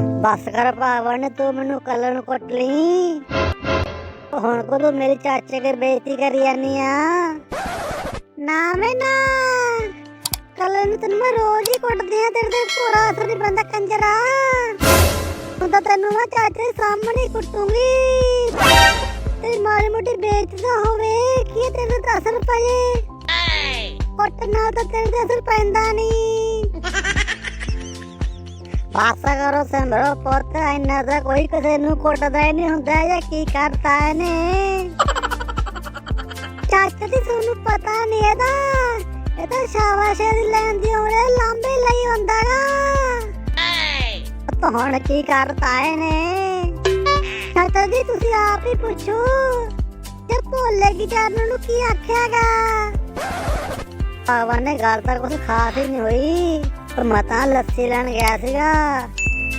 ਬਸ ਕਰ ਭਾਵਨ ਤੂੰ ਮੈਨੂੰ ਕੱਲਣ ਕੁੱਟ ਲਈ। ਹੁਣ ਕੋ ਤੂੰ ਮੇਰੇ ਚਾਚੇ ਕੇ ਬੇਇੱਜ਼ਤੀ ਕਰੀ ਜਾਨੀ ਆ? ਨਾ ਮੈਂ ਨਾ। ਕੱਲਣ ਨੂੰ ਤੈਨੂੰ ਮੈਂ ਰੋਜ਼ ਹੀ ਕੁੱਟਦੀ ਆ ਤੇਰੇ ਤੇ ਪੂਰਾ ਅਸਰ ਨਹੀਂ ਬੰਦਾ ਕੰਜਰਾ। ਹੁਣ ਤਾਂ ਤੈਨੂੰ ਮੈਂ ਚਾਚੇ ਦੇ ਸਾਹਮਣੇ ਕੁੱਟੂੰਗੀ। ਤੇਰੀ ਮਾੜੀ ਮੋਟੀ ਬੇਇੱਜ਼ਤੀ ਤਾਂ ਹੋਵੇ ਕੀ ਤੇਰੇ ਤੇ ਅਸਰ ਪਏ? ਕੁੱਟ ਨਾਲ ਤਾਂ ਤੇਰੇ ਤੇ ਅਸਰ ਪੈਂਦਾ ਨਹੀਂ। ਪਾਸਾ ਕਰੋ ਸੰਭਰੋ ਪੁੱਤ, ਇੰਨਾ ਤਾਂ ਕੋਈ ਕਿਸੇ ਨੂੰ ਕੁੱਟਦਾ ਹੀ ਨਹੀਂ ਹੁੰਦਾ ਜਾਂ ਕੀ ਕਰਦਾ ਇਹਨੇ? ਚਾਚਾ ਦੀ ਤੁਹਾਨੂੰ ਪਤਾ ਨਹੀਂ ਇਹਦਾ ਇਹ ਤਾਂ ਸ਼ਾਬਾਸ਼ੇ ਦੀ ਲੈਂਦੀ ਹੋਣੇ ਲਾਂਬੇ ਲਈ ਹੁੰਦਾ ਤਾਂ ਹੁਣ ਕੀ ਕਰਦਾ ਇਹਨੇ? ਚਾਚਾ ਜੀ, ਤੁਸੀਂ ਆਪ ਹੀ ਪੁੱਛੋ, ਜੇ ਭੋਲੇਗੀ ਚਰਨ ਨੂੰ ਕੀ ਆਖਿਆਗਾ? ਪਾਵਾ ਨੇ ਗੱਲ ਤਾਂ ਕੁਝ ਖਾਸ ਹੀ ਨਹੀਂ ਹੋਈ। ਪਰ ਮੈਂ ਤਾਂ ਲੱਸੀ ਲੈਣ ਗਿਆ ਸੀਗਾ।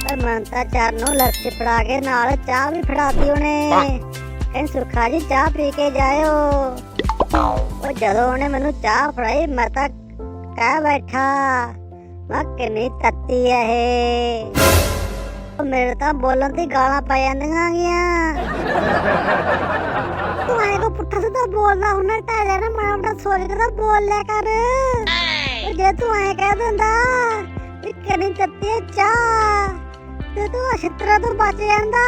ਪਰ ਮੈਂ ਤਾਂ ਚਰਨ ਨੂੰ ਲੱਸੀ ਫੜਾ ਕੇ ਨਾਲ ਚਾਹ ਵੀ ਫੜਾਤੀ ਉਹਨੇ। ਕਹਿੰਦੀ ਸੁਖਾ ਜੀ, ਚਾਹ ਪੀ ਕੇ ਜਾਇਓ। ਉਹ ਜਦੋਂ ਉਹਨੇ ਮੈਨੂੰ ਚਾਹ ਫੜਾਈ, ਮੈਂ ਤਾਂ ਕਹਿ ਬੈਠਾ, ਮੈਂ ਕਿੰਨੀ ਤੱਤੀ ਹੈ ਇਹ। ਉਹ ਮੇਰੇ ਤਾਂ ਬੋਲਣ ਦੀ ਗਾਲਾਂ ਪੈ ਜਾਂਦੀਆਂ ਗੀਆਂ। ਤੂੰ ਐਂ ਕੋ ਪੁੱਠਾ ਸਿੱਧਾ ਬੋਲਦਾ ਹੁਣੇ ਟਾਲਿਆ ਨਾ ਮਾੜਾ ਮੋਟਾ ਸੋਚ ਕੇ ਤਾਂ ਬੋਲ ਲਿਆ ਕਰ। ਜੇ ਤੂੰ ਐਂ ਕਹਿ ਦਿੰਦਾ ਵੀ ਕਿੰਨੀ ਤੱਤੀ ਹੈ ਤੇ ਤੂੰ ਅਸ਼ਤਰਾ ਤੋਂ ਬਚ ਜਾਂਦਾ।